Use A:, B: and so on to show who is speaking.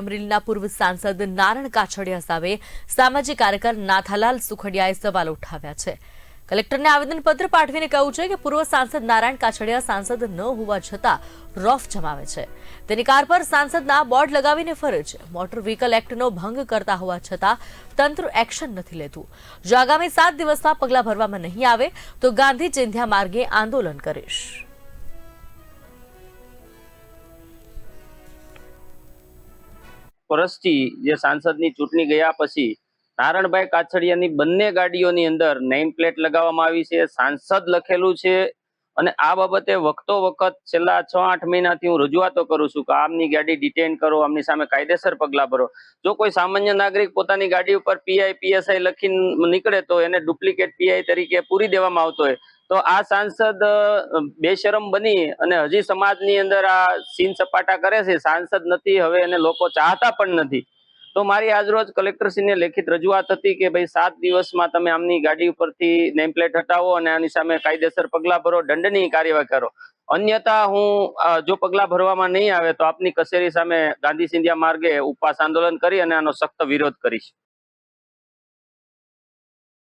A: અમરેલીના પૂર્વ સાંસદ નારણ કાછડિયા સામે સામાજિક કાર્યકર નાથાલાલ સુખડિયાએ સવાલ ઉઠાવ્યા છે. કલેક્ટરને આવેદનપત્ર પાઠવીને કહ્યું છે કે પૂર્વ સાંસદ નારાયણ કાછડિયા સાંસદ ન હોવા છતાં રોફ જમાવે છે. તેની કાર પર સાંસદના બોર્ડ લગાવીને ફરે છે. મોટર વ્હીકલ એક્ટનો ભંગ કરતા હોવા છતાં તંત્ર એક્શન નથી લેતું. જો આગામી સાત દિવસમાં પગલાં ભરવામાં નહીં આવે તો ગાંધી ચિંધ્યા માર્ગે આંદોલન કરીશ.
B: વર્ષથી જે સાંસદની ચૂંટણી ગયા પછી નારણભાઈ કાછડિયાની બંને ગાડીઓની અંદર નેમ પ્લેટ લગાવવામાં આવી છે, સાંસદ લખેલું છે અને આ બાબતે વખતો વખત છેલ્લા છ આઠ મહિનાથી હું રજૂઆતો કરું છું કે આમની ગાડી ડિટેન કરો, આમની સામે કાયદેસર પગલાં ભરો. જો કોઈ સામાન્ય નાગરિક પોતાની ગાડી ઉપર પીઆઈ પીએસઆઈ લખી નીકળે તો એને ડુપ્લિકેટ પીઆઈ તરીકે પૂરી દેવામાં આવતો હોય. તો આ સાંસદ બેશરમ બની અને હજી સમાજની અંદર આ સીન સપાટા કરે છે. સાંસદ નથી, હવે એને લોકો ચાહતા પણ નથી. તો મારી આજરોજ કલેક્ટરશ્રીને લેખિત રજૂઆત હતી કે ભાઈ, સાત દિવસમાં તમે આમની ગાડી ઉપરથી નેમ પ્લેટ હટાવો અને આની સામે કાયદેસર પગલાં ભરો, દંડની કાર્યવાહી કરો. અન્યથા હું જો પગલાં ભરવામાં નહીં આવે તો આપની કચેરી સામે ગાંધી સિંધિયા માર્ગે ઉપવાસ આંદોલન કરી અને આનો સખ્ત વિરોધ કરીશ.